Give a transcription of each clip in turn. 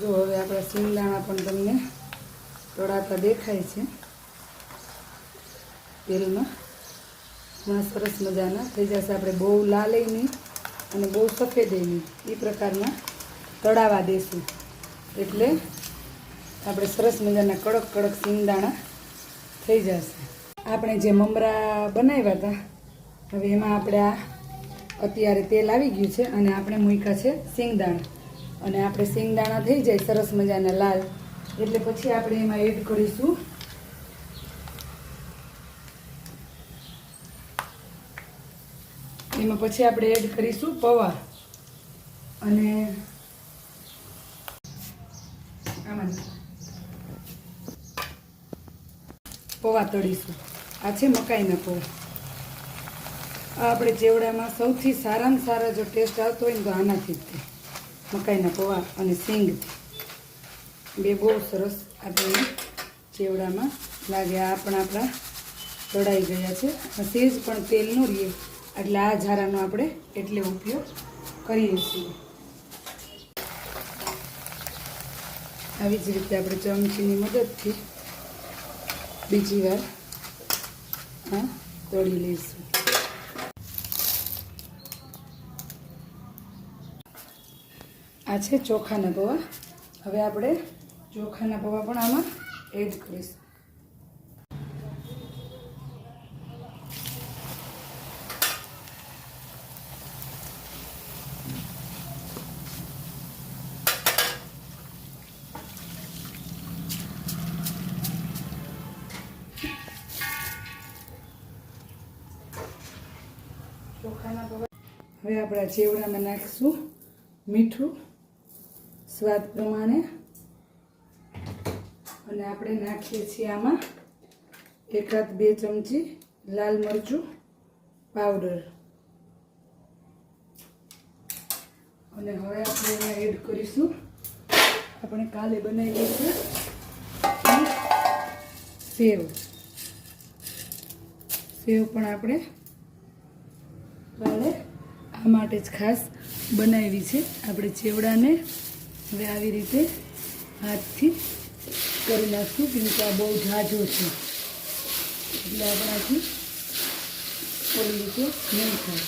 જો હવે આપણા શિંગદાણા પણ તમને તળાતા દેખાય છે તેલમાં. ઘણા સરસ મજાના. થઈ જશે આપણે બહુ લાલય નહીં અને બહુ સફેદ નહીં. એ પ્રકારના તળાવા દેશું. એટલે આપણે સરસ મજાના કડક કડક શિંગદાણા થઈ જશે. આપણે જે મમરા બનાવ્યા હતા, હવે એમાં આપણે આ અત્યારે તેલ આવી ગયું છે અને આપણે મૂક્યા છે સિંગદાણા અને આપણે શિંગદાણા થઈ જાય સરસ મજાના લાલ. એટલે પછી આપણે એમાં એડ કરીશું. એમાં પછી આપણે એડ કરીશું પૌવા અને આમાં પૌવા તળીશું. આ છે મકાઈના પૌવા આ આપણે ચેવડામાં સૌથી સારામાં સારા જો ટેસ્ટ આવતો હોય ને તો આનાથી જ તે મકાઈના પૌવા અને સિંગ. બે બહુ સરસ આપણે ચેવડામાં લાગે. આ પણ આપણા તળાઈ ગયા છે. સેજ પણ તેલ ન રહીએ એટલે આ ઝારાનો આપણે એટલે ઉપયોગ કરીએ છીએ. આવી જ રીતે આપણે ચમચીની મદદથી બીજી વાર આ તળી લઈશું. આ છે ચોખાના પૌવા. હવે આપણે ચોખાના પૌવા પણ આમાં એડ કરીશું. ચોખાના પૌવા. હવે આપણે ચેવડામાં નાખીશું મીઠું. સ્વાદ પ્રમાણે. અને આપણે નાખીએ છીએ આમાં એકાદ બે ચમચી લાલ મરચું પાવડર. અને હવે આપણે એમાં એડ કરીશું. આપણે કાલે બનાવીએ છીએ સેવ. સેવ પણ આપણે કાલે આ માટે જ ખાસ બનાવી છે. આપણે ચેવડાને હવે આવી રીતે હાથથી કરી નાખશું, કેમ કે આ બહુ ઝાઝો છે. એટલે આપણાથી થોડી રીતે નહીં થાય.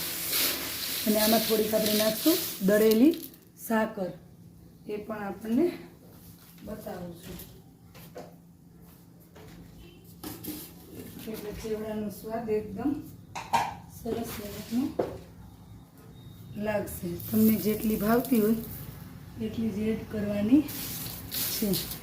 અને આમાં થોડીક આપણે નાખશું દળેલી સાકર. એ પણ આપણને બતાવું છું એટલે ચેવડાનો સ્વાદ એકદમ સરસ મજાનો લાગશે. તમને જેટલી ભાવતી હોય એટલી જ એડ કરવાની છે.